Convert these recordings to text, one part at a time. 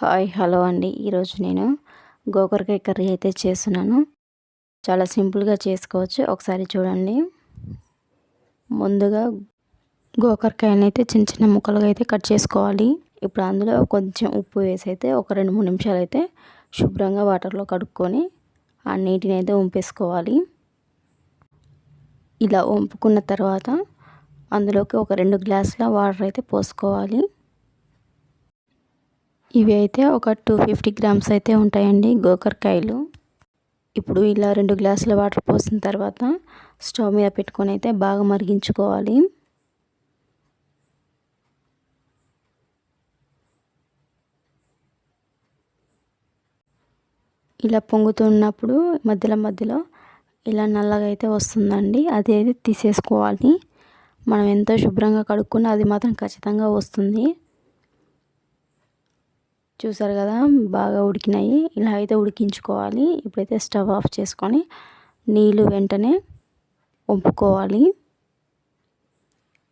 Hi hello అండి. ఈరోజు నేను గోకరకాయ కర్రీ అయితే చేస్తున్నాను. చాలా సింపుల్గా చేసుకోవచ్చు. ఒకసారి చూడండి. ముందుగా గోకరకాయని అయితే చిన్న చిన్న ముక్కలుగా అయితే కట్ చేసుకోవాలి. ఇప్పుడు అందులో కొంచెం ఉప్పు వేసి అయితే ఒక రెండు మూడు నిమిషాలు అయితే శుభ్రంగా వాటర్లో కడుక్కొని ఆ నీటిని అయితే వంపేసుకోవాలి ఇలా వంపుకున్న తర్వాత అందులోకి ఒక రెండు గ్లాసుల వాటర్ అయితే పోసుకోవాలి. ఇవి అయితే ఒక టూ ఫిఫ్టీ గ్రామ్స్ అయితే ఉంటాయండి గోకరకాయలు. ఇప్పుడు ఇలా రెండు గ్లాసుల వాటర్ పోసిన తర్వాత స్టవ్ మీద పెట్టుకొని అయితే బాగా మరిగించుకోవాలి. ఇలా పొంగుతున్నప్పుడు మధ్యలో మధ్యలో ఇలా నల్లగా అయితే వస్తుందండి. అది అయితే తీసేసుకోవాలి. మనం ఎంతో శుభ్రంగా కడుక్కున్నా అది మాత్రం ఖచ్చితంగా వస్తుంది. చూసారు కదా బాగా ఉడికినాయి. ఇలా అయితే ఉడికించుకోవాలి. ఇప్పుడైతే స్టవ్ ఆఫ్ చేసుకొని నీళ్ళు వెంటనే వంపుకోవాలి.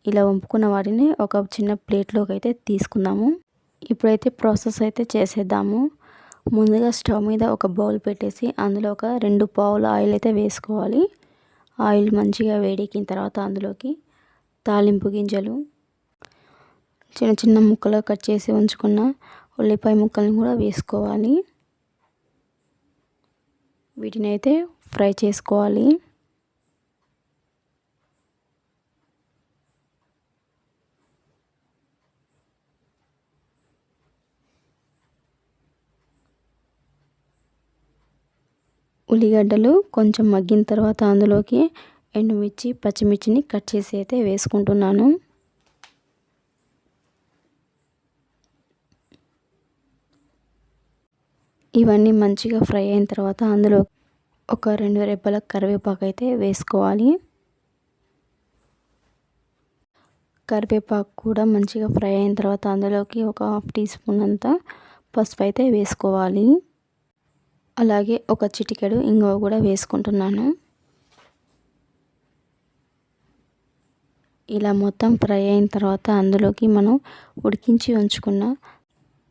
ఇలా వంపుకున్న వాటిని ఒక చిన్న ప్లేట్లోకి అయితే తీసుకుందాము. ఇప్పుడైతే ప్రాసెస్ అయితే చేసేద్దాము. ముందుగా స్టవ్ మీద ఒక బౌల్ పెట్టేసి అందులో ఒక రెండు పావుల ఆయిల్ అయితే వేసుకోవాలి. ఆయిల్ మంచిగా వేడెక్కిన తర్వాత అందులోకి తాలింపు గింజలు చిన్న చిన్న ముక్కలు కట్ చేసి ఉంచుకున్న ఉల్లిపాయ ముక్కల్ని కూడా వేసుకోవాలి. వీటిని అయితే ఫ్రై చేసుకోవాలి. ఉల్లిగడ్డలు కొంచెం మగ్గిన తర్వాత అందులోకి ఎండుమిర్చి పచ్చిమిర్చిని కట్ చేసి అయితే వేసుకుంటున్నాను. ఇవన్నీ మంచిగా ఫ్రై అయిన తర్వాత అందులో ఒక రెండు రెబ్బల కరివేపాకు అయితే వేసుకోవాలి. కరివేపాకు కూడా మంచిగా ఫ్రై అయిన తర్వాత అందులోకి ఒక హాఫ్ టీ స్పూన్ అంతా పసుపు అయితే వేసుకోవాలి. అలాగే ఒక చిటికెడు ఇంగువ కూడా వేసుకుంటున్నాను. ఇలా మొత్తం ఫ్రై అయిన తర్వాత అందులోకి మనం ఉడికించి ఉంచుకున్న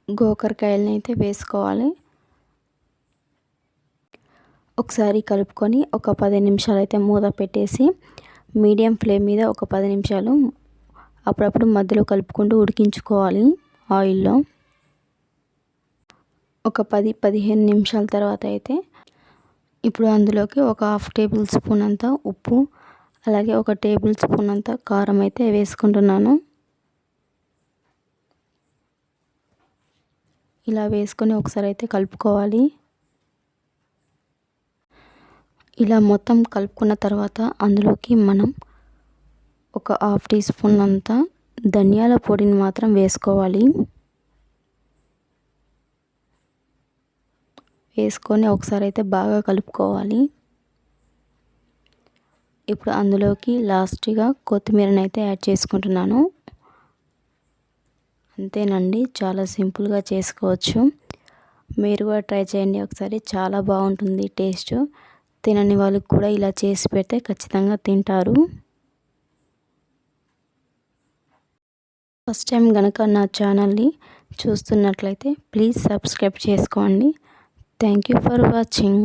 గోకరకాయలని అయితే వేసుకోవాలి. ఒకసారి కలుపుకొని ఒక పది నిమిషాలు అయితే మూత పెట్టేసి మీడియం ఫ్లేమ్ మీద ఒక పది నిమిషాలు అప్పుడప్పుడు మధ్యలో కలుపుకుంటూ ఉడికించుకోవాలి ఆయిల్లో. ఒక పది పదిహేను నిమిషాల తర్వాత అయితే ఇప్పుడు అందులోకి ఒక హాఫ్ టేబుల్ స్పూన్ అంత ఉప్పు అలాగే ఒక టేబుల్ స్పూన్ అంత కారం అయితే వేసుకుంటున్నాను. ఇలా వేసుకొని ఒకసారి అయితే కలుపుకోవాలి. ఇలా మొత్తం కలుపుకున్న తర్వాత అందులోకి మనం ఒక హాఫ్ టీ స్పూన్ అంతా ధనియాల పొడిని మాత్రం వేసుకోవాలి. వేసుకొని ఒకసారి అయితే బాగా కలుపుకోవాలి. ఇప్పుడు అందులోకి లాస్ట్గా కొత్తిమీరని అయితే యాడ్ చేసుకుంటున్నాను. అంతేనండి చాలా సింపుల్గా చేసుకోవచ్చు. మీరు కూడా ట్రై చేయండి ఒకసారి చాలా బాగుంటుంది టేస్ట్. తినని వాళ్ళకి కూడా ఇలా చేసి పెడితే ఖచ్చితంగా తింటారు. ఫస్ట్ టైం కనుక నా ఛానల్ని చూస్తున్నట్లయితే ప్లీజ్ సబ్స్క్రైబ్ చేసుకోండి. Thank you for watching